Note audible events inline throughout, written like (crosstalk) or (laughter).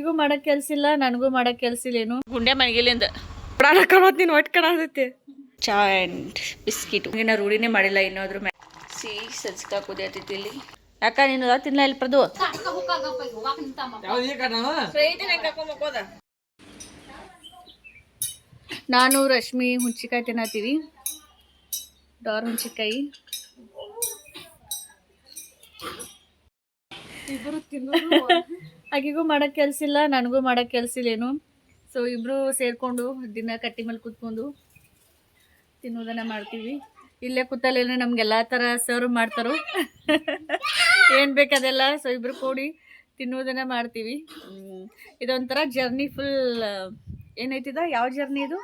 ಆಕಿಗೂ ಮಾಡಕ್ ಕೆಲ್ಸ ಇಲ್ಲ ನನಗೂ ಮಾಡಕ್ ಕೆಲ್ಸ ಇಲ್ಲೇನು ಗುಂಡೆ ಮನೆಗಿಲಿಂದ ಪ್ರಾಣಕ್ಕ ನೀನು ಒಟ್ಟು ಕಾಣತೈತಿ ಚಾ ಆ್ಯಂಡ್ ಬಿಸ್ಕಿಟ್. ನೀನು ರೂಢಿನೇ ಮಾಡಿಲ್ಲ ಇನ್ನೋದ್ರ ಮ್ಯಾ ಸಿ ಸಜ್ಕ ಕುದಿಯತೈತಿ ಇಲ್ಲಿ. ಯಾಕ ನೀನು ಅದ ತಿನ್ನಲ್ಲ ಇಲ್ಲಿ ಪ್ರದು? ನಾನು ರಶ್ಮಿ ಹುಂಚಿಕಾಯಿ ತಿನ್ನತ್ತೀವಿ. ಡಾರ್ ಹುಂಚಿಕಾಯಿ ಆಕಿಗೂ ಮಾಡೋಕ್ಕೆ ಕೆಲಸ ಇಲ್ಲ ನನಗೂ ಮಾಡೋಕ್ಕೆ ಕೆಲಸ ಇಲ್ಲೇನು ಸೊ ಇಬ್ಬರು ಸೇರಿಕೊಂಡು ದಿನ ಕಟ್ಟಿ ಮೇಲೆ ಕೂತ್ಕೊಂಡು ತಿನ್ನೋದನ್ನು ಮಾಡ್ತೀವಿ. ಇಲ್ಲೇ ಕೂತಲ್ಲೇನು ನಮಗೆಲ್ಲ ಥರ ಸರ್ವ್ ಮಾಡ್ತಾರೋ. (laughs) ಏನು ಬೇಕದೆಲ್ಲ ಸೊ ಇಬ್ಬರು ಕೂಡಿ ತಿನ್ನೋದನ್ನ ಮಾಡ್ತೀವಿ. ಇದೊಂಥರ ಜರ್ನಿ ಫುಲ್ ಏನೈತಿದ? ಯಾವ ಜರ್ನಿ ಇದು?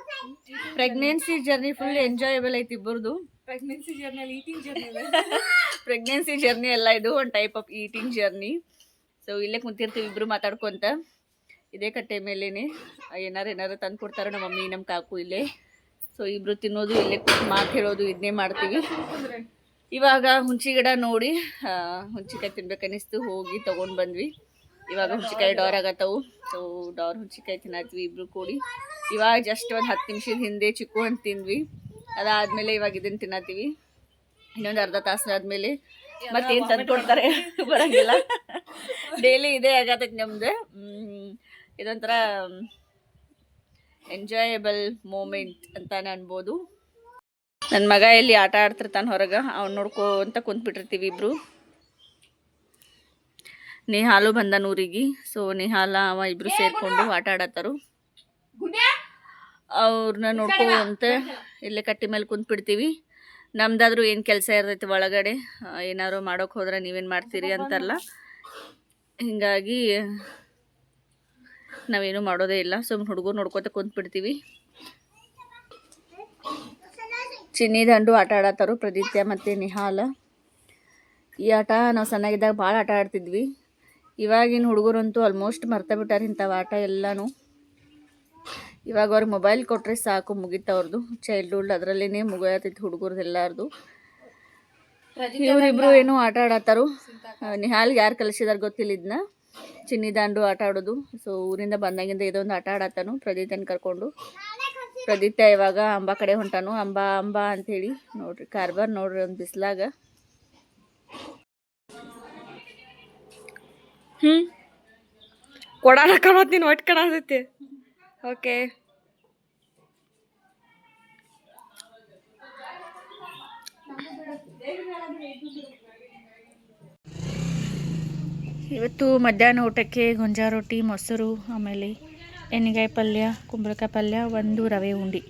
ಪ್ರೆಗ್ನೆನ್ಸಿ ಜರ್ನಿ ಫುಲ್ ಎಂಜಾಯಬಲ್ ಐತಿ ಇಬ್ಬರದು. Pregnancy journey eating journey pregnancy journey ಎಲ್ಲ ಇದು ಒಂದು type of eating journey so ಇಲ್ಲೇ ಕುಂತಿರ್ತೀವಿ ಇಬ್ರು ಮಾತಾಡ್ಕೊಂತ. ಇದೇ ಕಟ್ಟೆ ಮೇಲೇನೆ. ಏನಾರು ಏನಾರು ತಂದು ಕೊಡ್ತಾರೆ ನಮ್ಮ ಮಮ್ಮಿ, ನಮ್ಮ ಕಾಕು ಇಲ್ಲೇ. ಸೊ ಇಬ್ರು ತಿನ್ನೋದು, ಇಲ್ಲೇ ಮಾತು ಹೇಳೋದು ಇದನ್ನೇ ಮಾಡ್ತೀವಿ. ಇವಾಗ ಹುಂಚಿ ಗಿಡ ನೋಡಿ ಹುಂಚಿಕಾಯಿ ತಿನ್ಬೇಕನ್ನಿಸ್ತು. ಹೋಗಿ ತೊಗೊಂಡು ಬಂದ್ವಿ. ಇವಾಗ ಹುಂಚಿಕಾಯಿ ಡೋರ್ ಆಗತ್ತವು. ಸೊ ಡೋರ್ ಹುಂಚಿಕಾಯಿ ತಿನ್ನತ್ವಿ ಇಬ್ರು ಕೂಡಿ. ಇವಾಗ ಜಸ್ಟ್ ಒಂದು ಹತ್ತು ನಿಮಿಷದ ಹಿಂದೆ ಚಿಕ್ಕು ಹಣ್ಣು ತಿಂದ್ವಿ. ಅದಾದ್ಮೇಲೆ ಇವಾಗ ಇದನ್ನ ತಿನ್ನತ್ತೀವಿ. ಇನ್ನೊಂದು ಅರ್ಧ ತಾಸಾದ್ಮೇಲೆ ಮತ್ತೇನು ತಂದು ಕೊಡ್ತಾರೆ (laughs) ಬರಂಗಿಲ್ಲ. ಡೈಲಿ ಇದೇ ಆಗತೈತಿ ನಮ್ದು. ಇದೊಂಥರ ಎಂಜಾಯಬಲ್ ಮೂಮೆಂಟ್ ಅಂತಾನೆ ಅನ್ಬೋದು. ನನ್ನ ಮಗ ಎಲ್ಲಿ ಆಟ ಆಡ್ತಿರ್ತಾನೆ ಹೊರಗೆ, ಅವ್ನು ಅಂತ ಕುಂತ್ಬಿಟ್ಟಿರ್ತೀವಿ ಇಬ್ರು. ನೇಹಾಲು ಬಂದಾನ ಊರಿಗೆ ಸೊ ನೇಹಾಲ, ಅವ ಇಬ್ರು ಸೇರ್ಕೊಂಡು ಆಟ ಆಡತ್ತಾರು. ಅವ್ರನ್ನ ನೋಡ್ಕೊಂತ ಇಲ್ಲೇ ಕಟ್ಟಿ ಮೇಲೆ ಕುಂತ್ಬಿಡ್ತೀವಿ. ನಮ್ದಾದ್ರೂ ಏನು ಕೆಲಸ ಇರ್ತೈತಿ ಒಳಗಡೆ, ಏನಾದ್ರು ಮಾಡೋಕೆ ಹೋದ್ರೆ ನೀವೇನು ಮಾಡ್ತೀರಿ ಅಂತಾರಲ್ಲ. ಹಿಂಗಾಗಿ ನಾವೇನು ಮಾಡೋದೇ ಇಲ್ಲ. ಸುಮ್ಮನೆ ಹುಡುಗರು ನೋಡ್ಕೊತ ಕುಂತ್ಬಿಡ್ತೀವಿ. ಚಿನ್ನಿ ದಂಡು ಆಟ ಆಡತ್ತಾರು ಪ್ರದೀತ್ಯ ಮತ್ತು ನಿಹಾಲ. ಈ ಆಟ ನಾವು ಸಣ್ಣಗಿದ್ದಾಗ ಭಾಳ ಆಟ ಆಡ್ತಿದ್ವಿ. ಇವಾಗಿನ ಹುಡುಗರಂತೂ ಆಲ್ಮೋಸ್ಟ್ ಮರ್ತ ಬಿಟ್ಟಾರೆ ಇಂಥವು ಆಟ ಎಲ್ಲಾನು. ಇವಾಗ ಅವ್ರಿಗೆ ಮೊಬೈಲ್ ಕೊಟ್ಟರೆ ಸಾಕು ಮುಗೀತು ಚೈಲ್ಡ್ಹುಡ್ ಅದರಲ್ಲೇ ಮುಗಿಯತ್ತಿತ್ತು ಹುಡುಗರದ್ದು ಎಲ್ಲಾರ್ದು ಇವರಿಬ್ರು ಏನು ಆಟ ಆಡತ್ತಾರು. ನಿಹಾಲ್ಗೆ ಯಾರು ಕಲಿಸಿದಾರ ಗೊತ್ತಿಲ್ಲ ಇದನ್ನ ಚಿನ್ನಿ ದಾಂಡು ಆಟ ಆಡೋದು. ಸೊ ಊರಿಂದ ಬಂದಾಗಿಂದ ಇದೊಂದು ಆಟ ಆಡತ್ತಾನು. ಪ್ರದೀತನ ಕರ್ಕೊಂಡು. ಪ್ರದೀತ ಇವಾಗ ಅಂಬಾ ಕಡೆ ಹೊಂಟಾನು. ಅಂಬಾ ಅಂಬಾ ಅಂಥೇಳಿ ನೋಡ್ರಿ ಕಾರ್ಬಾರ್ ನೋಡ್ರಿ ಒಂದು ಬಿಸ್ಲಾಗ. ಹ್ಞೂ ಕೊಡಾನ ಕಾಣತ್ ನೀನು ಒಟ್ಟು ಕಾಣತೈತಿ ಓಕೆ ಇವತ್ತು ಮಧ್ಯಾಹ್ನ ಊಟಕ್ಕೆ ಗೊಂಜಾ ರೊಟ್ಟಿ, ಮೊಸರು, ಆಮೇಲೆ ಎಣ್ಣೆಗಾಯಿ ಪಲ್ಯ, ಕುಂಬಳಕಾಯಿ ಪಲ್ಯ, ಒಂದು ರವೆ ಉಂಡಿ.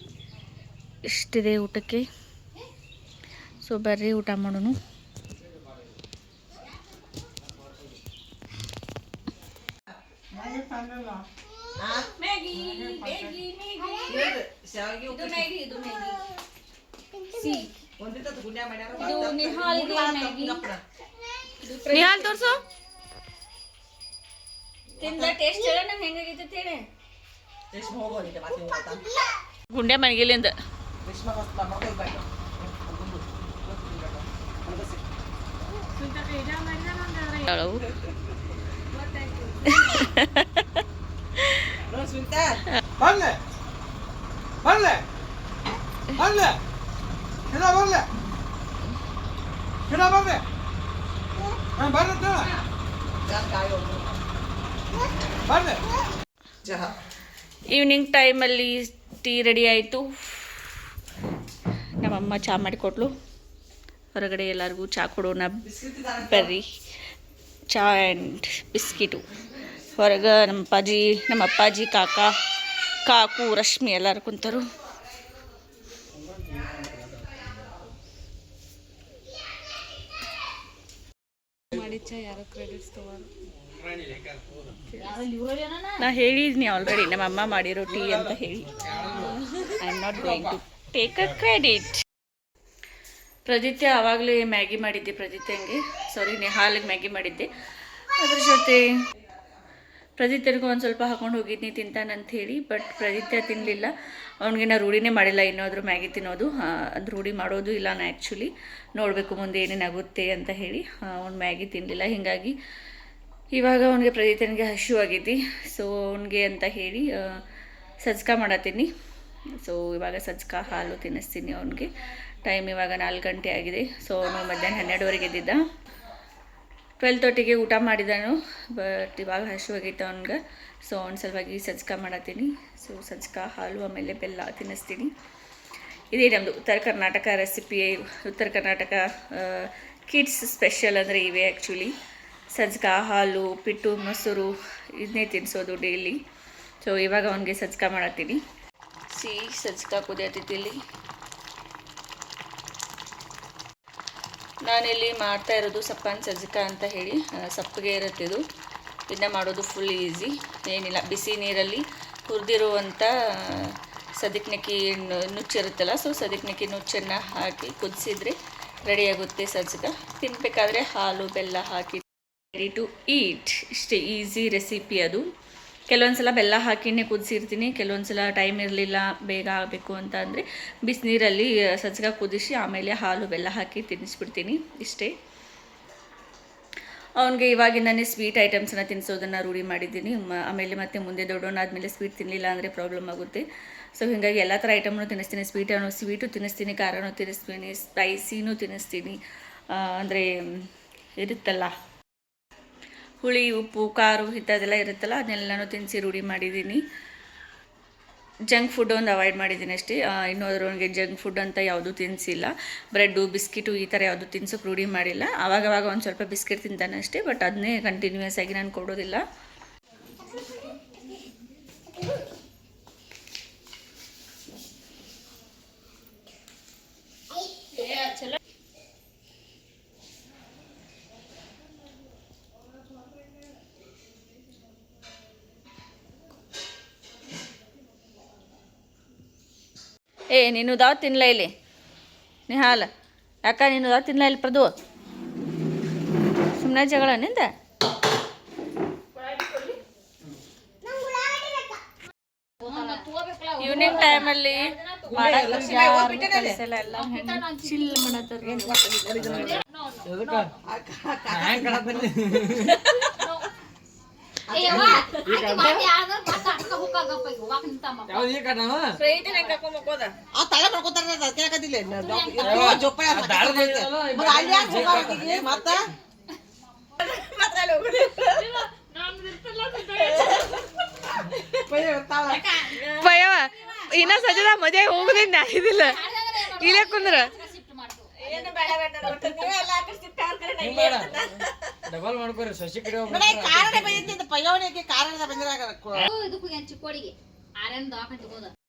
ಇಷ್ಟಿದೆ ಊಟಕ್ಕೆ. ಸೊ ಬರ್ರಿ ಊಟ ಮಾಡೋಣ. ನಿಹಾಲ್ ತೋರ್ಸು. ತಿಂದ ಟೇಸ್ಟ್ ಹೇಳ ನಂಗೆ ಹೆಂಗಾಗೈತೆ ಹೇಳಿ ಗುಂಡೆ ಮನೆಗಿಲಿಂದ ಸುಂತ ಬಂದ ಬಂದ ಗಿಡ ಬರ್ಲೆ ಗಿಡ ಹಾಂ ಚಹಾ ಈವ್ನಿಂಗ್ ಟೈಮಲ್ಲಿ ಟೀ ರೆಡಿ ಆಯಿತು. ನಮ್ಮಮ್ಮ ಚಹಾ ಮಾಡಿಕೊಟ್ಲು ಹೊರಗಡೆ ಎಲ್ಲರಿಗೂ ಚಾ ಕೊಡೋಣ. ಬರ್ರಿ. ಚಾ ಆ್ಯಂಡ್ ಬಿಸ್ಕಿಟು. ಹೊರಗೆ ನಮ್ಮ ಅಪ್ಪಾಜಿ ನಮ್ಮ ಅಪ್ಪಾಜಿ ಕಾಕ ಕಾಕು ರಶ್ಮಿ ಎಲ್ಲರೂ ಕುಂತರು. ನಾ? ಹೇಳಿದ್ನಿ ಆಲ್ರೆಡಿ ನಮ್ಮ ಅಮ್ಮ ಮಾಡಿರೋ ಟೀ ಅಂತ ಹೇಳಿ. I am not going to take a credit ಪ್ರದಿತ್ಯ ಆವಾಗಲೇ ಮ್ಯಾಗಿ ಮಾಡಿದ್ದೆ. ಪ್ರದಿತ್ಯಂಗೆ ಸಾರಿ ನೆಹಾಲಿಗೆ ಮ್ಯಾಗಿ ಮಾಡಿದ್ದೆ. ಅದ್ರ ಜೊತೆ ಪ್ರದಿತ್ಯನಿಗೂ ಒಂದು ಸ್ವಲ್ಪ ಹಾಕೊಂಡು ಹೋಗಿದ್ನಿ ತಿಂತಾನಂತ ಹೇಳಿ ಬಟ್ ಪ್ರದೀತ್ಯ ತಿನ್ನಲಿಲ್ಲ ಅವ್ನಿಗೆ ನಾ ರೂಢಿನೇ ಮಾಡಿಲ್ಲ, ಇನ್ನಾದರೂ ಮ್ಯಾಗಿ ತಿನ್ನೋದು. ಅದು ರೂಢಿ ಮಾಡೋದು ಇಲ್ಲ ನಾ ಆ್ಯಕ್ಚುಲಿ ನೋಡಬೇಕು ಮುಂದೆ ಏನೇನಾಗುತ್ತೆ ಅಂತ ಹೇಳಿ. ಅವ್ನು ಮ್ಯಾಗಿ ತಿನ್ನಲಿಲ್ಲ ಹೀಗಾಗಿ ಇವಾಗ ಅವನಿಗೆ ಪ್ರದೀತನಿಗೆ ಹಶು ಆಗಿದ್ದು. ಸೊ ಅವನಿಗೆ ಅಂತ ಹೇಳಿ ಸಜ್ಕ ಮಾಡತ್ತೀನಿ. ಸೊ ಇವಾಗ ಸಜ್ಕ ಹಾಲು ತಿನ್ನಿಸ್ತೀನಿ ಅವನಿಗೆ. ಟೈಮ್ ಇವಾಗ ನಾಲ್ಕು ಗಂಟೆ ಆಗಿದೆ. ಸೊ ಅವನು ಮಧ್ಯಾಹ್ನ ಹನ್ನೆರಡುವರೆಗೆ ಎದ್ದಿದ್ದ. ಟ್ವೆಲ್ ತರ್ಟಿಗೆ ಊಟ ಮಾಡಿದನು ಬಟ್ ಇವಾಗ ಹಸಿವಾಗೈತೆ ಅವನಿಗೆ. ಸೊ ಅವ್ನ ಸಲುವಾಗಿ ಸಜ್ಕ ಮಾಡತ್ತೀನಿ. ಸೊ ಸಜ್ಕ ಹಾಲು, ಆಮೇಲೆ ಬೆಲ್ಲ ತಿನ್ನಿಸ್ತೀನಿ. ಇದೇ ನಮ್ಮದು ಉತ್ತರ ಕರ್ನಾಟಕ ರೆಸಿಪಿ ಉತ್ತರ ಕರ್ನಾಟಕ ಕಿಡ್ಸ್ ಸ್ಪೆಷಲ್ ಅಂದರೆ ಇವೆ ಆ್ಯಕ್ಚುಲಿ ಸಜ್ಕ ಹಾಲು ಪಿಟ್ಟು ಮೊಸರು, ಇದನ್ನೇ ತಿನ್ನಿಸೋದು ಡೈಲಿ ಸೊ ಇವಾಗ ಅವನಿಗೆ ಸಜ್ಕ ಮಾಡತ್ತೀನಿ. ಸಿ ಸಜ್ಕ ಕುದಿಯತ್ತೈತಿ ನಾನಿಲ್ಲಿ ಮಾಡ್ತಾ ಇರೋದು ಸಪ್ಪನ್ ಸಜ್ಕ ಅಂತ ಹೇಳಿ. ಸಪ್ಪಗೆ ಇರುತ್ತೆ ಇದು. ಇದನ್ನ ಮಾಡೋದು ಫುಲ್ ಈಸಿ ಏನಿಲ್ಲ, ಬಿಸಿ ನೀರಲ್ಲಿ ಹುರಿದಿರುವಂಥ ಸದಿಕ್ನಕ್ಕಿ ನುಚ್ಚಿರುತ್ತಲ್ಲ ಸೊ ಸದಿಕ್ನಕ್ಕಿ ನುಚ್ಚನ್ನು ಹಾಕಿ ಕುದಿಸಿದ್ರೆ ರೆಡಿಯಾಗುತ್ತೆ ಸಜ್ಕ ತಿನ್ನಬೇಕಾದ್ರೆ ಹಾಲು, ಬೆಲ್ಲ ಹಾಕಿ ರೆಡಿ ಟು ಈಟ್ ಇಷ್ಟೇ ಈಸಿ ರೆಸಿಪಿ ಅದು. ಕೆಲವೊಂದು ಸಲ ಬೆಲ್ಲ ಹಾಕಿನೇ ಕುದಿಸಿರ್ತೀನಿ ಕೆಲವೊಂದು ಸಲ ಟೈಮ್ ಇರಲಿಲ್ಲ, ಬೇಗ ಆಗಬೇಕು ಅಂತ ಅಂದರೆ ಬಿಸಿನೀರಲ್ಲಿ ಸಜ್ಜಗ ಕುದಿಸಿ ಆಮೇಲೆ ಹಾಲು ಬೆಲ್ಲ ಹಾಕಿ ತಿನ್ನಿಸ್ಬಿಡ್ತೀನಿ ಇಷ್ಟೇ. ಅವನಿಗೆ ಇವಾಗಿಂದನೇ ಸ್ವೀಟ್ ಐಟಮ್ಸನ್ನು ತಿನ್ನಿಸೋದನ್ನು ರೂಢಿ ಮಾಡಿದ್ದೀನಿ. ಆಮೇಲೆ ಮತ್ತೆ ಮುಂದೆ ದೊಡ್ಡವನಾದಮೇಲೆ ಸ್ವೀಟ್ ತಿನ್ನಲಿಲ್ಲ ಅಂದರೆ ಪ್ರಾಬ್ಲಮ್ ಆಗುತ್ತೆ. ಸೊ ಹೀಗಾಗಿ ಎಲ್ಲ ಥರ ಐಟಮ್ನು ತಿನ್ನಿಸ್ತೀನಿ. ಸ್ವೀಟನ್ನು ಸ್ವೀಟು ತಿನ್ನಿಸ್ತೀನಿ, ಖಾರನೂ ತಿನ್ನಿಸ್ತೀನಿ ಸ್ಪೈಸಿನೂ ತಿನ್ನಿಸ್ತೀನಿ. ಅಂದರೆ ಇರುತ್ತಲ್ಲ. ಹುಳಿ, ಉಪ್ಪು, ಖಾರು ಇಂಥದ್ದೆಲ್ಲ ಇರುತ್ತಲ್ಲ ಅದನ್ನೆಲ್ಲನೂ ತಿನ್ನಿಸಿ ರೂಢಿ ಮಾಡಿದ್ದೀನಿ. ಜಂಕ್ ಫುಡ್ ಒಂದು ಅವಾಯ್ಡ್ ಮಾಡಿದ್ದೀನಿ ಅಷ್ಟೇ. ಇನ್ನೂ ಅದರೊಳಗೆ ಜಂಕ್ ಫುಡ್ ಅಂತ ಯಾವುದೂ ತಿನ್ನಿಸಿಲ್ಲ ಬ್ರೆಡ್ಡು ಬಿಸ್ಕಿಟು ಈ ಥರ ಯಾವುದು ತಿನ್ಸೋಕೆ ರೂಢಿ ಮಾಡಿಲ್ಲ. ಆವಾಗವಾಗ ಒಂದು ಸ್ವಲ್ಪ ಬಿಸ್ಕಿಟ್ ತಿಂತಾನೆ ಅಷ್ಟೇ ಬಟ್ ಅದನ್ನೇ ಕಂಟಿನ್ಯೂಯಸ್ ಆಗಿ ನಾನು ಕೊಡೋದಿಲ್ಲ. ಏ ನೀನು ದಾವ ತಿನ್ಲ ಇಲ್ಲಿ. ನಿಹಾಲ. ಯಾಕ ನೀನು ದಾವ ತಿನ್ಲ ಇಲ್ಲಿ ಪ್ರದು ಸುಮ್ಮನೆ ಜಗಳ ನಿಂದ? ಈವ್ನಿಂಗ್ ಟೈಮಲ್ಲಿ ಚಿಲ್ ಮಾಡತ್ತಾರ ಯಾವ್ದು ಈ? ಆ ಮಾಡ್ಕೊತಾರ ಮತ್ತೆ ಅಲ್ಲಿ ಯಾಕೆ ಹೋಗಾಕಿಗೆ ಮತ್ತ? ಪಯ್ಯ ಇರ್ತಾವ. ಪಯವ ಇನ್ನ ಸಜ್ಜದ ಮಜಾ ಹೋಗುದಿಲ್ಲ ಇದಿಲ್ಲ. ಇಲ್ಲೇ ಕುಂದ್ರ. ಡಬಲ್ ಮಾಡ್ಕೊರಿ ಸಸಿ ಕಡೆ ಕಾರಣ ಬಂದಿದ್ದ ಪಯೋನಿಗೆ ಕಾರಣದ ಬಂದಿರಾಗ ಇದಕ್ಕೆ ಚಿಕ್ಕೋಡಿಗೆ. ಆರನ್